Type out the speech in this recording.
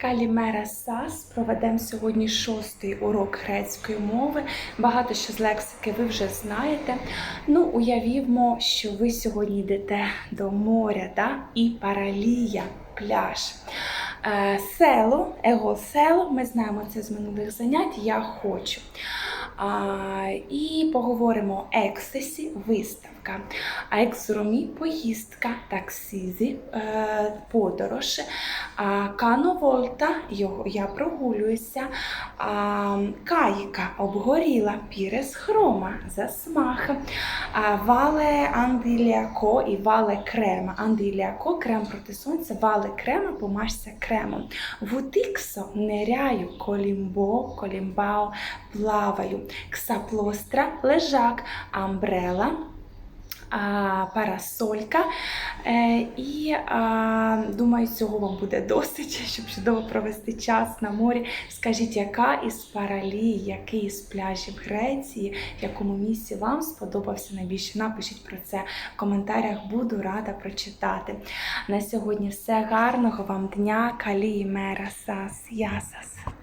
Калімера Сас. Проведемо сьогодні шостий урок грецької мови. Багато що з лексики ви вже знаєте. Ну, уявімо, що ви сьогодні йдете до моря да? і паралія, пляж. Е, село, его село, ми знаємо це з минулих занять. Я хочу. І поговоримо екстасі, виставка. А ексуромі поїздка, таксізі, е, подорож. А, кановольта, його, я прогулююся. А, каїка обгоріла, пірес хрома, засмах. А, вале андиліако і вале крема. Андиліако, крем проти сонця, вале крема, помажся кремом. Вутиксо неряю, колімбо, колімбао, плаваю. Ксаплостра, лежак, амбрела, парасолька. Е, і думаю, цього вам буде досить, щоб чудово провести час на морі. Скажіть, яка із паралій, який із пляжів Греції, в якому місці вам сподобався найбільше? Напишіть про це в коментарях, буду рада прочитати. На сьогодні все гарного вам дня. Калії мера сас ясас.